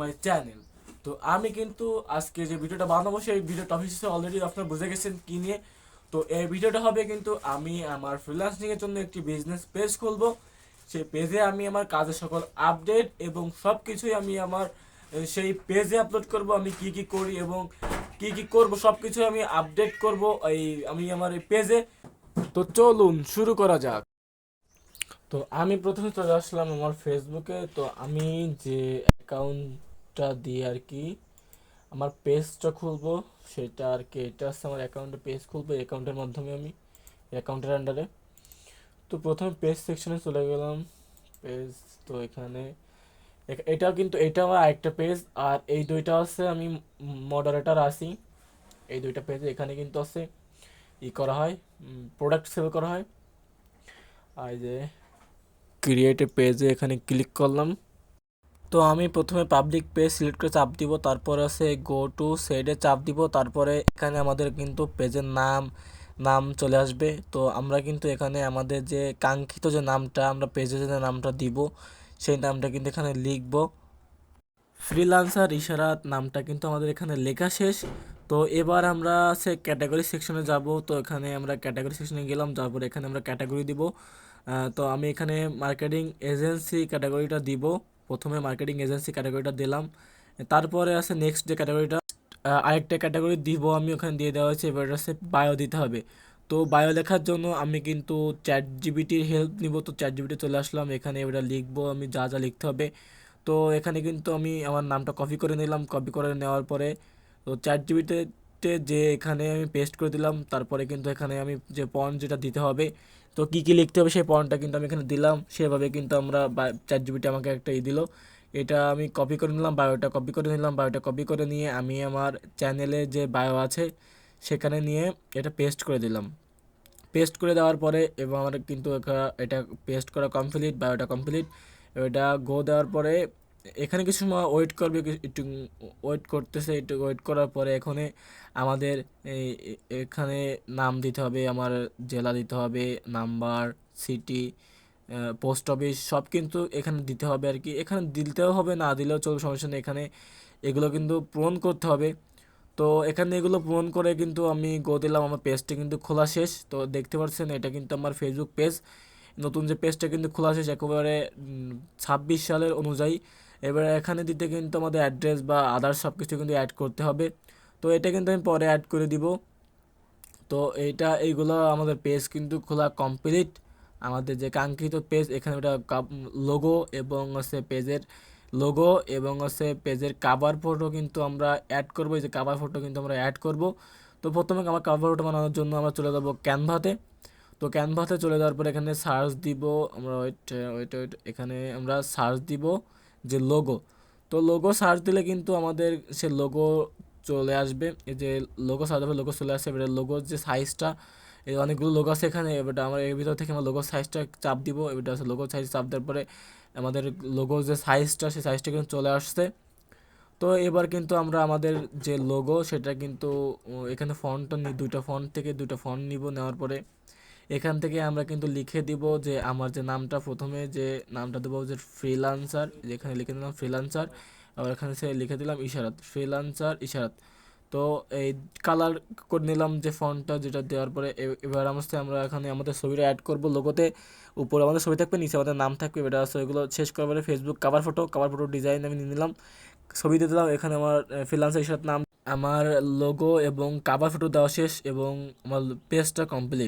মাই channel তো আমি কিন্তু আজকে যে ভিডিওটা বানাবো, সেই ভিডিও টপিক হিসেবে অলরেডি আপনারা বুঝে গেছেন কি নিয়ে। তো এই ভিডিওটা হবে কিন্তু আমি আমার ফ্রিল্যান্সিং এর জন্য একটি বিজনেস পেজ খুলবো। সেই পেজে আমি আমার কাজের সকল আপডেট এবং সব কিছুই আমি আমার সেই পেজে আপলোড করব। আমি কি কি করি এবং কি কি করব সব কিছু আমি আপডেট করব এই, আমি আমার এই পেজে তো চলুন শুরু করা যাক। তো আমি প্রথমে চলে আসলাম আমার ফেসবুকে তো আমি যে অ্যাকাউন্টটা দিয়ে আর কি, আমার পেজটা খুলবো, সেটা আর কি, এটা হচ্ছে আমার অ্যাকাউন্টে পেজ খুলবো অ্যাকাউন্টের মাধ্যমে আমি অ্যাকাউন্টের আন্ডারে তো প্রথমে পেজ সেকশনে চলে গেলাম পেজ তো এখানে এটাও কিন্তু, এটা আমার আরেকটা পেজ আর এই দুইটা আছে আমি মডারেটার আসি, এই দুইটা পেজে এখানে কিন্তু আছে ই করা হয় প্রোডাক্ট সেল করা হয়। আর যে ক্রিয়েট পেজে এখানে ক্লিক করলাম। তো আমি প্রথমে পাবলিক পেজ সিলেক্ট করে চাপ দিব, তারপর আছে গো টু সেডে চাপ দিব, তারপরে এখানে আমাদের কিন্তু পেজের নাম নাম চলে আসবে। তো আমরা কিন্তু এখানে আমাদের যে কাঙ্ক্ষিত যে নামটা, আমরা পেজে যে নামটা দিব, সেই নামটা কিন্তু এখানে লিখব। ফ্রিলান্সার ইশারাত নামটা কিন্তু আমাদের এখানে লেখা শেষ। তো এবার আমরা সে ক্যাটাগরি সেকশনে যাব, তো এখানে আমরা ক্যাটাগরি সেকশনে গেলাম তারপর এখানে আমরা ক্যাটাগরি দিব। তো আমি এখানে মার্কেটিং এজেন্সি ক্যাটাগরিটা দিব। প্রথমে মার্কেটিং এজেন্সি ক্যাটাগরিটা দিলাম। তারপরে আছে নেক্সট যে ক্যাটাগরিটা আরেকটা ক্যাটাগরি দিব আমি, ওখানে দিয়ে দেওয়া হয়েছে, এবার আছে বায়ো দিতে হবে। তো বায়ো লেখার জন্য আমি কিন্তু চ্যাট জিবিটির হেল্প নিব। তো চ্যাট জিবিটি চলে আসলাম, এখানে এবার লিখব, আমি যা যা লিখতে হবে। তো এখানে কিন্তু আমি আমার নামটা কপি করে নিলাম। কপি করে নেওয়ার পরে, তো চ্যাট জিবিতে যে এখানে আমি পেস্ট করে দিলাম, তারপরে কিন্তু এখানে আমি যে পয়েন্ট যেটা দিতে হবে, তো কী কী লিখতে হবে সেই পয়েন্টটা কিন্তু আমি এখানে দিলাম। সেভাবে কিন্তু আমরা চ্যাট জিবিটি আমাকে একটা ই দিল। এটা আমি কপি করে নিলাম বায়োটা কপি করে নিলাম বায়োটা কপি করে নিয়ে আমি আমার চ্যানেলে যে বায়ো আছে, সেখানে নিয়ে এটা পেস্ট করে দিলাম। পেস্ট করে দেওয়ার পরে এবং আমার কিন্তু এটা পেস্ট করা কমপ্লিট বায়োটা কমপ্লিট এটা গো দেওয়ার পরে এখানে কিছু সময় ওয়েট করবে একটু ওয়েট করতেছে, একটু ওয়েট করার পরে এখানে আমাদের এখানে নাম দিতে হবে, আমার জেলা দিতে হবে নাম্বার সিটি পোস্ট অফিস সব কিন্তু এখানে দিতে হবে আর কি। এখানে দিতেও হবে, না দিলেও চলবে, সমস্যা নেই। এখানে এগুলো কিন্তু পূরণ করতে হবে। তো এখানে এগুলো পূরণ করে কিন্তু আমি গো দিলাম, আমার পেজটা কিন্তু খোলা শেষ। তো দেখতে পাচ্ছেন, এটা কিন্তু আমার ফেসবুক পেজ নতুন যে পেজটা কিন্তু খোলা শেষ, একেবারে ছাব্বিশ সালের অনুযায়ী। এবার এখানে দিতে কিন্তু আমাদের অ্যাড্রেস বা আদার্স সব কিছু কিন্তু অ্যাড করতে হবে। তো এটা কিন্তু আমি পরে অ্যাড করে দিব। তো এইটা এইগুলো আমাদের পেজ কিন্তু খোলা কমপ্লিট আমাদের যে কাঙ্ক্ষিত পেজ এখানে ওটা লোগো এবং হচ্ছে পেজের লোগো এবং হচ্ছে পেজের কাভার ফটো কিন্তু আমরা অ্যাড করব। এই যে কাভার ফটো কিন্তু আমরা অ্যাড করব। তো প্রথমে আমার কাভার ফটো বানানোর জন্য আমরা চলে যাব ক্যানভাতে তো ক্যানভাতে চলে যাওয়ার পর এখানে সার্চ দিব। আমরা ওয়েট ওয়েট ওয়েট এখানে আমরা সার্চ দিব। যে লোগো তো লোগো সার্চ দিলে কিন্তু আমাদের সে লোগো চলে আসবে। এই যে লোগো সার্চ হবে লোগো চলে আসবে এবারে লোগোর যে সাইজটা এই অনেকগুলো লোগো আছে এখানে এবারটা আমরা এর ভিতর থেকে আমরা লোগো সাইজটা চাপ দিব এবারটা আছে লোগোর সাইজ চাপ দেওয়ার পরে আমাদের লোগোর যে সাইজটা সেই সাইজটা কিন্তু চলে আসছে। তো এবার কিন্তু আমরা আমাদের যে লোগো সেটা কিন্তু এখানে ফন্টটা নিই দুইটা ফন্ট থেকে দুইটা ফন্ট নিব, নেওয়ার পরে এখান থেকে আমরা কিন্তু লিখে দিব যে আমার যে নামটা প্রথমে যে নামটা দেবো যে ফ্রিলান্সার যেখানে লিখে দিলাম ফ্রিলান্সার আবার এখানে সে লিখে দিলাম ইশারাত ফ্রিলান্সার ইশারাত। তো এই কালার করে নিলাম যে ফন্টটা যেটা দেওয়ার পরে এবার আমার আমরা এখানে আমাদের ছবিটা অ্যাড করব লোগোতে উপরে আমাদের ছবি থাকবে, নিচে আমাদের নাম থাকবে, এটা আছে এগুলো শেষ করার পরে Facebook cover photo cover photo design আমি নিয়ে নিলাম। ছবি দিয়ে দিলাম, এখানে আমার ফ্রিলান্সার ইশারাত নাম। আমার লোগো এবং কাভার ফটো দেওয়া শেষ এবং আমার পেজটা কমপ্লিট